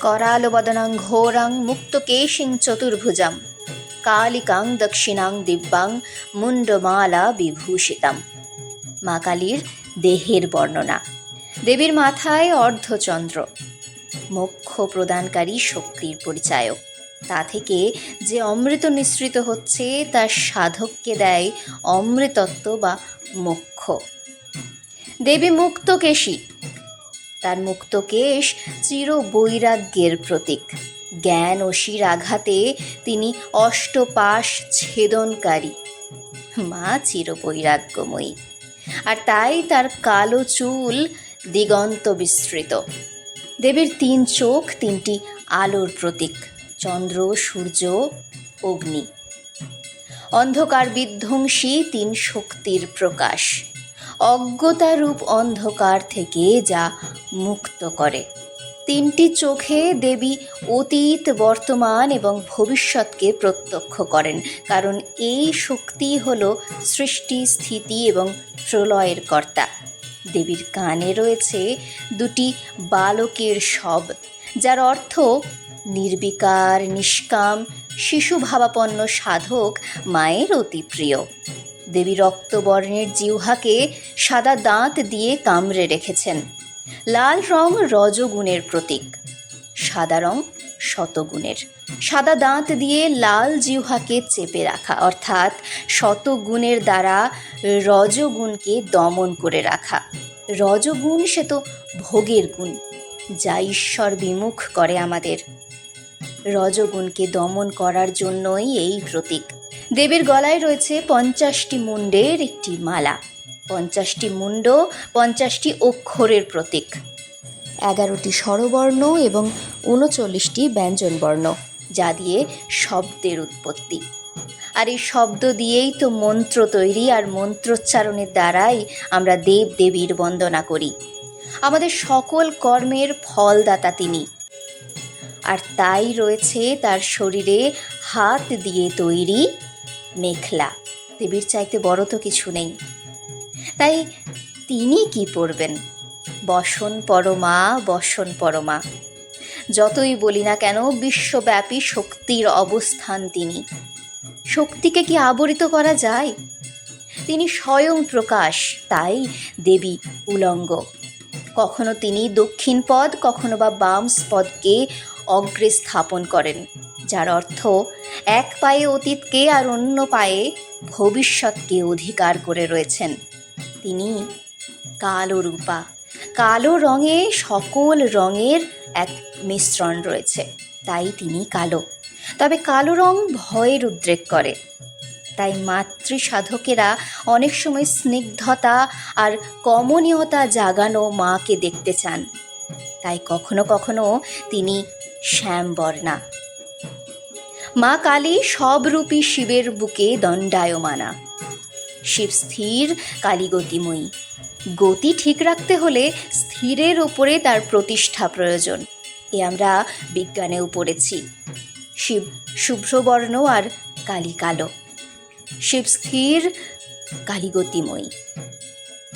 करालवदनं ঘোরাং মুক্তকেশিং চতুর্ভুজাম কালিকাং দক্ষিণাং দিব্যাং মুন্ডমালা বিভূষিতাম মা কালীর দেহের বর্ণনা দেবীর মাথায় অর্ধচন্দ্র মোক্ষ প্রদানকারী শক্তির পরিচায়ক তা থেকে যে অমৃত নিঃসৃত হচ্ছে তার সাধককে দেয় অমৃতত্ব বা মোক্ষ দেবী মুক্তকেশী তার মুক্তকেশ চির বৈরাগ্যের প্রতীক। জ্ঞান শির আঘাতে তিনি অষ্টপাশ ছেদনকারী। মা চির বৈরাগ্যময়ী আর তাই তার কালো চুল দিগন্ত বিস্তৃত। দেবীর তিন চোখ, তিনটি আলোর প্রতীক, চন্দ্র, সূর্য, অগ্নি। অন্ধকার বিধ্বংসী তিন শক্তির প্রকাশ। অজ্ঞতারূপ অন্ধকার থেকে যা মুক্ত করে। তিনটি চোখে দেবী অতীত, বর্তমান এবং ভবিষ্যৎকে প্রত্যক্ষ করেন, কারণ এই শক্তি হল সৃষ্টি, স্থিতি এবং প্রলয়ের কর্তা। দেবীর কানে রয়েছে দুটি বালকের শব, যার অর্থ নির্বিকার, নিষ্কাম, শিশুভাবাপন্ন সাধক, মায়ের অতি প্রিয়। দেবী রক্তবর্ণের জিহ্বাকে সাদা দাঁত দিয়ে কামড়ে রেখেছেন। লাল রং রজগুণের প্রতীক, সাদা রং শতগুণের। সাদা দাঁত দিয়ে লাল জিহ্বাকে চেপে রাখা, অর্থাৎ শতগুণের দ্বারা রজগুণকে দমন করে রাখা। রজগুণ সে তো ভোগের গুণ, যা ঈশ্বর বিমুখ করে আমাদের। রজগুণকে দমন করার জন্যই এই প্রতীক। দেবীর গলায় রয়েছে পঞ্চাশটি মুন্ডের একটি মালা। পঞ্চাশটি মুন্ড পঞ্চাশটি অক্ষরের প্রতীক, এগারোটি স্বরবর্ণ এবং উনচল্লিশটি ব্যঞ্জনবর্ণ, যা দিয়ে শব্দের উৎপত্তি। আর এই শব্দ দিয়েই তো মন্ত্র তৈরি আর মন্ত্রোচ্চারণের দ্বারাই আমরা দেব দেবীর বন্দনা করি। আমাদের সকল কর্মের ফলদাতা তিনি। আর তাই রয়েছে তার শরীরে হাত দিয়ে তৈরি মেখলা দেবীর চাইতে বড় তো কিছু নেই। তাই তিনি কি পড়বেন? বসন পরমা বসন পরমা। যতই বলি না কেন, বিশ্বব্যাপী শক্তির অবস্থান তিনি। শক্তিকে কি আবরিত করা যায়? তিনি স্বয়ং প্রকাশ, তাই দেবী উলঙ্গ। কখনো তিনি দক্ষিণ পদ, কখনো বা বাম পদকে অগ্রে স্থাপন করেন, যার অর্থ এক পায়ে অতীতকে আর অন্য পায়ে ভবিষ্যৎকে অধিকার করে রয়েছেন। তিনি। কালো রূপা। কালো রঙে সকল রঙের এক মিশ্রণ রয়েছে, তাই তিনি কালো। তবে কালো রং ভয়ের উদ্রেক করে। তাই মাতৃ সাধকেরা অনেক সময় স্নিগ্ধতা আর কমনীয়তা জাগানো মাকে দেখতে চান। তাই কখনো কখনো তিনি শ্যামবর্ণা মা কালী সবরূপী শিবের বুকে দণ্ডায়মানা। শিব স্থির, কালী গতিময়ী। গতি ঠিক রাখতে হলে স্থিরের ওপরে তার প্রতিষ্ঠা প্রয়োজন। এ আমরা বিজ্ঞানেও পড়েছি শিব শুভ্রবর্ণ আর কালী কালো। শিব স্থির, কালী গতিময়ী।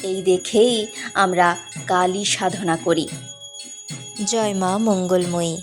এই দেখেই আমরা কালী সাধনা করি। জয় মা মঙ্গলময়ী।